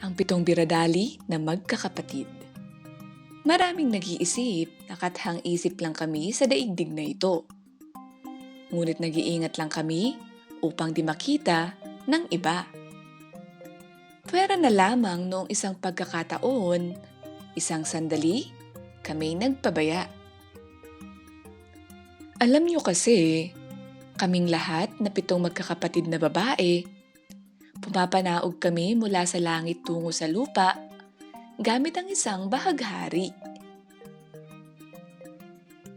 ang pitong biradali na magkakapatid. Maraming nag-iisip na kathang isip lang kami sa daigdig na ito. Ngunit nag-iingat lang kami upang di makita ng iba. Pwera na lamang noong isang pagkakataon, isang sandali, kami nagpabaya. Alam niyo kasi, kaming lahat na pitong magkakapatid na babae, pumapanaog kami mula sa langit tungo sa lupa gamit ang isang bahaghari.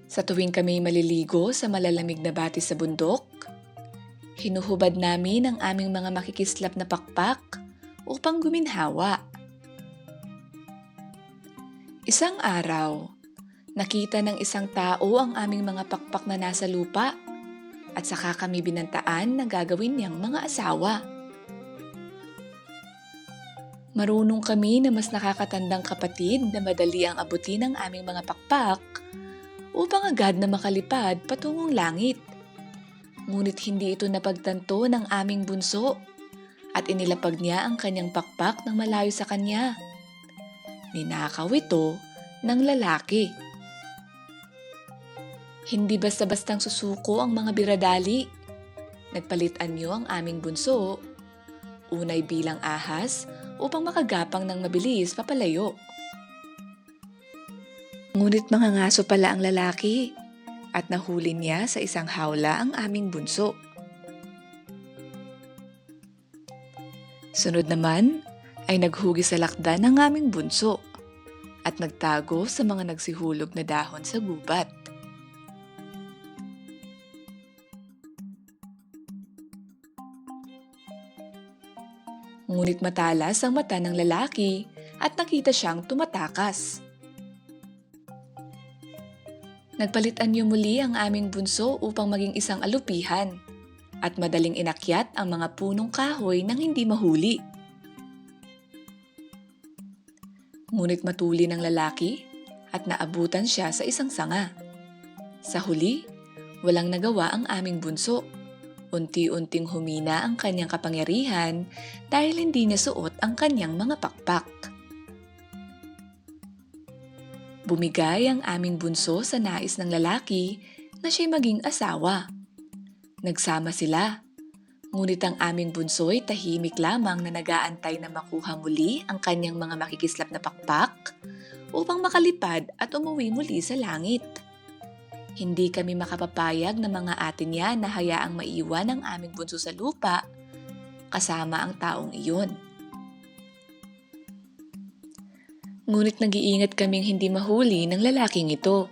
Sa tuwing kami maliligo sa malalamig na bati sa bundok, hinuhubad namin ang aming mga makikislap na pakpak upang guminhawa. Isang araw, nakita ng isang tao ang aming mga pakpak na nasa lupa at saka kami binantaan na gagawin niyang mga asawa. Marunong kami na mas nakakatandang kapatid na madali ang abutin ng aming mga pakpak upang agad na makalipad patungong langit. Ngunit hindi ito napagtanto ng aming bunso at inilapag niya ang kanyang pakpak ng malayo sa kanya. Ninakaw ito ng lalaki. Hindi basta-bastang susuko ang mga biradali. Nagpalitan niyo ang aming bunso. Unay bilang ahas upang makagapang ng mabilis papalayo. Ngunit mga ngaso pala ang lalaki at nahuli niya sa isang hawla ang aming bunso. Sunod naman ay naghugis sa lakdan ng aming bunso at nagtago sa mga nagsihulog na dahon sa gubat. Ngunit matalas ang mata ng lalaki at nakita siyang tumatakas. Nagpalitan niyo muli ang aming bunso upang maging isang alupihan at madaling inakyat ang mga punong kahoy nang hindi mahuli. Ngunit matuli ng lalaki at naabutan siya sa isang sanga. Sa huli, walang nagawa ang aming bunso. Unti-unting humina ang kanyang kapangyarihan dahil hindi niya suot ang kanyang mga pakpak. Bumigay ang aming bunso sa nais ng lalaki na siya'y maging asawa. Nagsama sila. Ngunit ang aming bunso'y tahimik lamang na nagaantay na makuha muli ang kanyang mga makikislap na pakpak upang makalipad at umuwi muli sa langit. Hindi kami makapapayag ng mga atin niya na hayaang maiwan ang aming bunso sa lupa kasama ang taong iyon. Ngunit nag-iingat kaming hindi mahuli ng lalaking ito.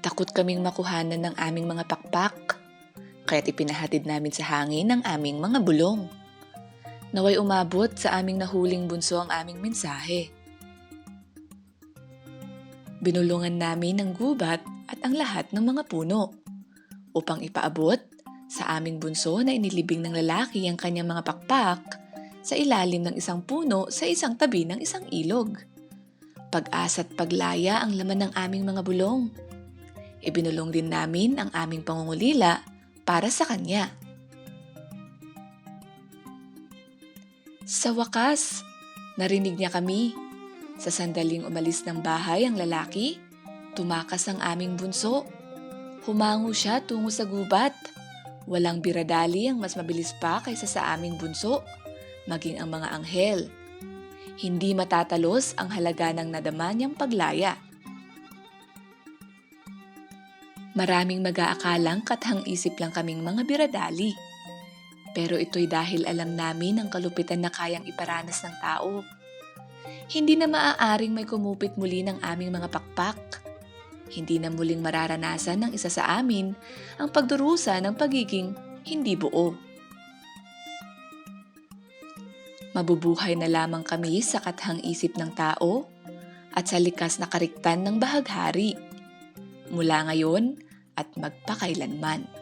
Takot kaming makuhanan ng aming mga pakpak, kaya't ipinahatid namin sa hangin ang aming mga bulong. Naway umabot sa aming nahuling bunso ang aming mensahe. Binulungan namin ng gubat at ang lahat ng mga puno upang ipaabot sa aming bunso na inilibing ng lalaki ang kanyang mga pakpak sa ilalim ng isang puno sa isang tabi ng isang ilog. Pag-asa at paglaya ang laman ng aming mga bulong. Ibinulong din namin ang aming pangungulila para sa kanya. Sa wakas, narinig niya kami. Sa sandaling umalis ng bahay ang lalaki, tumakas ang aming bunso. Humango siya tungo sa gubat. Walang biradali ang mas mabilis pa kaysa sa aming bunso, maging ang mga anghel. Hindi matatalos ang halaga ng nadama niyang paglaya. Maraming mag-aakalang kathang isip lang kaming mga biradali. Pero ito'y dahil alam namin ang kalupitan na kayang iparanas ng tao. Hindi na maaaring may kumupit muli ng aming mga pakpak. Hindi na muling mararanasan ng isa sa amin ang pagdurusa ng pagiging hindi buo. Mabubuhay na lamang kami sa kathang isip ng tao at sa likas na kariktan ng bahaghari. Mula ngayon at magpakailanman.